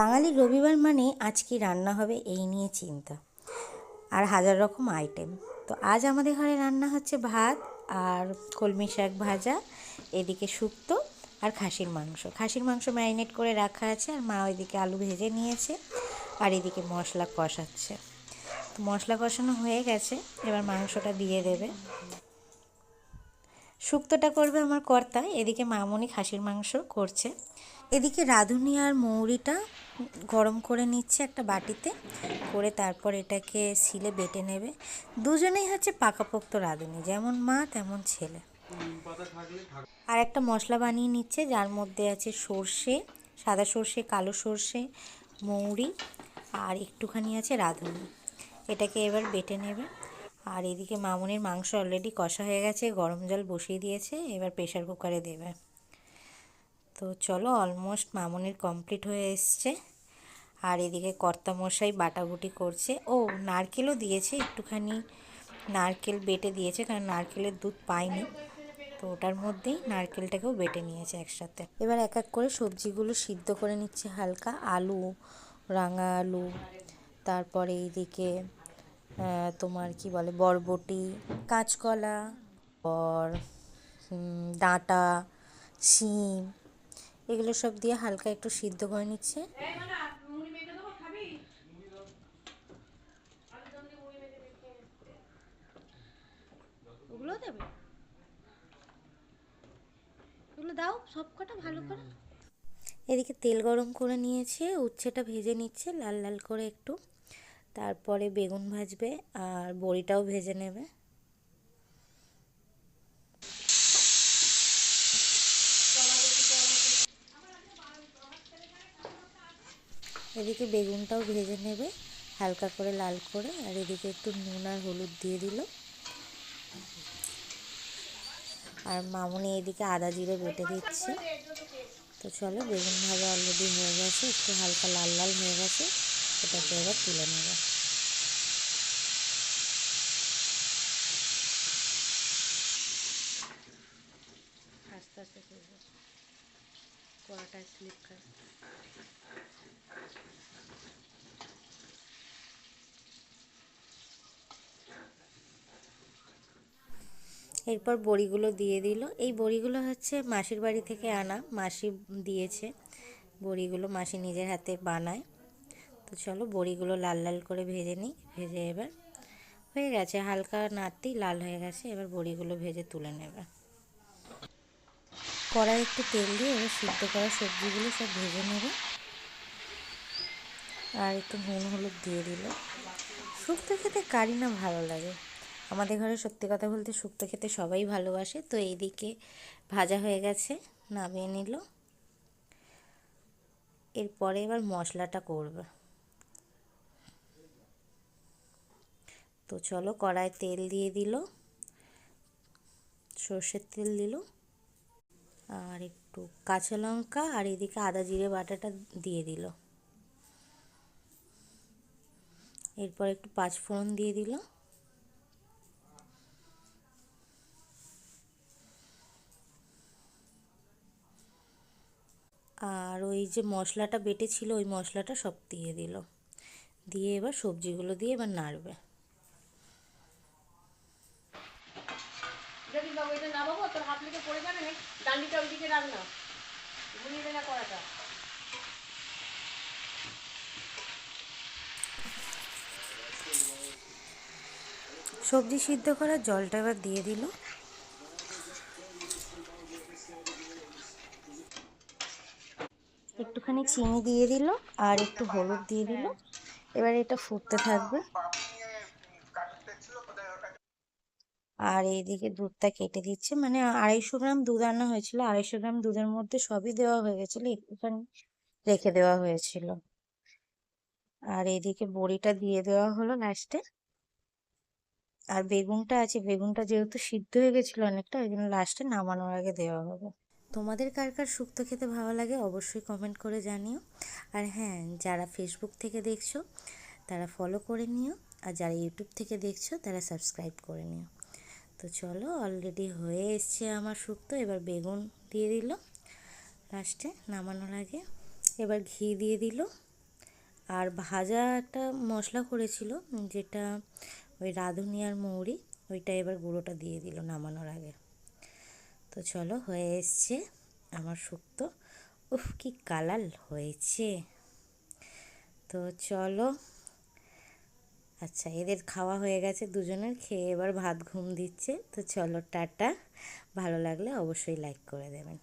বাঙালি রবিবার মানে আজ কি রান্না হবে এই নিয়ে চিন্তা। আর হাজার রকম আইটেম তো আজ আমাদের ঘরে রান্না হচ্ছে ভাত আর কলমি শাক ভাজা, এদিকে শুক্তো আর খাসির মাংস। খাসির মাংস ম্যারিনেট করে রাখা আছে আর মা ওইদিকে আলু ভেজে নিয়েছে আর এদিকে মশলা কষাচ্ছে। তো মশলা কষানো হয়ে গেছে, এবার মাংসটা দিয়ে দেবে। শুক্তোটা করবে আমার কর্তা, এদিকে মামনি খাসির মাংস করছে। এদিকে রাঁধুনি আর মৌরিটা গরম করে নিচ্ছে একটা বাটিতে, করে তারপর এটাকে সিলে বেটে নেবে। দুজনেই হচ্ছে পাকাপোক্ত রাঁধুনি, যেমন মা, তেমন ছেলে। আর একটা মশলা বানিয়ে নিচ্ছে, যার মধ্যে আছে সর্ষে, সাদা সর্ষে, কালো সর্ষে, মৌরি, আর একটুখানি আছে রাঁধুনি। এটাকে এবার বেটে নেবে। আর এদিকে মামুনির মাংস অলরেডি কষা হয়ে গেছে, গরম জল বসিয়ে দিয়েছে, এবার প্রেশার কুকারে দেবে। তো চলো অলমোস্ট মামুনির কমপ্লিট হয়ে এসছে। আর এদিকে কর্তামশাই বাটাবুটি করছে। ও, নারকেলও দিয়েছে একটুখানি, নারকেল বেটে দিয়েছে, কারণ নারকেলের দুধ পাইনি। তো ওটার মধ্যেই নারকেলটাকেও বেটে নিয়েছে একসাথে। এবার এক এক করে সবজিগুলো সিদ্ধ করে নিচ্ছে হালকা। আলু, রাঙা আলু, তারপরে এইদিকে তোমার কি বলে বরবটি কাঁচকলা পর ডাঁটা শিম এগুলো সব দিয়ে হালকা একটু সিদ্ধ করে নিচ্ছে। ওগুলো দেবে? ওগুলো দাও সব কটা ভালো করে। এদিকে তেল গরম করে নিয়েছে উচ্ছেটা ভেজে নিচ্ছে লাল লাল করে একটু। তারপরে বেগুন ভাজবে আর বড়িটাও ভেজে নেবে। এদিকে বেগুনটাও ভেজে নেবে, হালকা করে লাল করে, আর এদিকে একটু নুন আর হলুদ দিয়ে দিল। আর মামুনি এদিকে আদা জিরে বেটে দিচ্ছে। তো চলো, বেগুন ভাজা অলরেডি হয়ে গেছে, একটু হালকা লাল লাল হয়ে গেছে। এটাকে এবার তুলে নেবে আস্তে আস্তে করবে কড়াটা স্লিপ খায় এরপর বড়িগুলো দিয়ে দিল। এই বড়িগুলো হচ্ছে মাসির বাড়ি থেকে আনা। মাসি দিয়েছে বড়িগুলো। মাসি নিজের হাতে বানায়। তো চলো বড়িগুলো লাল লাল করে ভেজে নিই, ভেজে এবার হয়ে গেছে হালকা নাড়তেই লাল হয়ে গেছে, এবার বড়িগুলো ভেজে তুলে নেবে। কড়াই একটু তেল দিয়ে এবার সিদ্ধ করা সবজিগুলো সব ভেজে নেবে। আর একটু নুন, হলুদ দিয়ে দিল। শুক্তো খেতে কারি না ভালো লাগে। আমাদের ঘরে সত্যি কথা বলতে শুক্তো খেতে সবাই ভালোবাসে, তো এইদিকে ভাজা হয়ে গেছে, নামিয়ে নিল। এরপরে এবার মশলাটা করবে। তো চলো কড়ায় তেল দিয়ে দিল, সর্ষের তেল দিল, আর একটু কাঁচা লঙ্কা আর এদিকে আদা জিরে বাটাটা দিয়ে দিল। এরপর একটু পাঁচফোড়ন দিয়ে দিল। আর ওই যে মশলাটা বেটে ছিল ওই মশলাটা সব দিয়ে দিল। দিয়ে এবার সবজিগুলো দিয়ে এবার নাড়বে। সবজি সিদ্ধ করার জলটা এবার দিয়ে দিল। একটুখানি চিনি দিয়ে দিল আর একটু হলুদ দিয়ে দিল। এবার এটা ফুটতে থাকবে। আর এইদিকে দুধটা কেটে দিচ্ছে। মানে আড়াইশো গ্রাম দুধ আনা হয়েছিল। আড়াইশো গ্রাম দুধের মধ্যে সবই দেওয়া হয়ে গেছিল, একটুখানি রেখে দেওয়া হয়েছিল। আর এইদিকে বড়িটা দিয়ে দেওয়া হলো লাস্টে আর বেগুনটা আছে, বেগুনটা যেহেতু সিদ্ধ হয়ে গেছিল অনেকটা, ওই জন্য লাস্টে নামানোর আগে দেওয়া হবে। তোমাদের কার কার শুক্তো খেতে ভালো লাগে অবশ্যই কমেন্ট করে জানিও। আর হ্যাঁ যারা ফেসবুক থেকে দেখছ, তারা ফলো করে নিও। আর যারা ইউটিউব থেকে দেখছ, তারা সাবস্ক্রাইব করে নিও। তো চলো অলরেডি হয়ে এসছে আমার শুক্তো। এবার বেগুন দিয়ে দিল লাস্টে নামানোর আগে। এবার ঘি দিয়ে দিল। আর ভাজা একটা মশলা করেছিল, যেটা ওই রাঁধুনি আর মৌরি, ওইটা এবার গুঁড়োটা দিয়ে দিল নামানোর আগে। তো চলো, হয়ে এসছে আমার শুক্তো। উফ, কি কালার হয়েছে। তো চলো আচ্ছা এদের খাওয়া হয়ে গেছে দুজনের, খেয়ে এবার ভাত ঘুম দিচ্ছে। তো চলো, টাটা। ভালো লাগলে অবশ্যই লাইক করে দেবেন।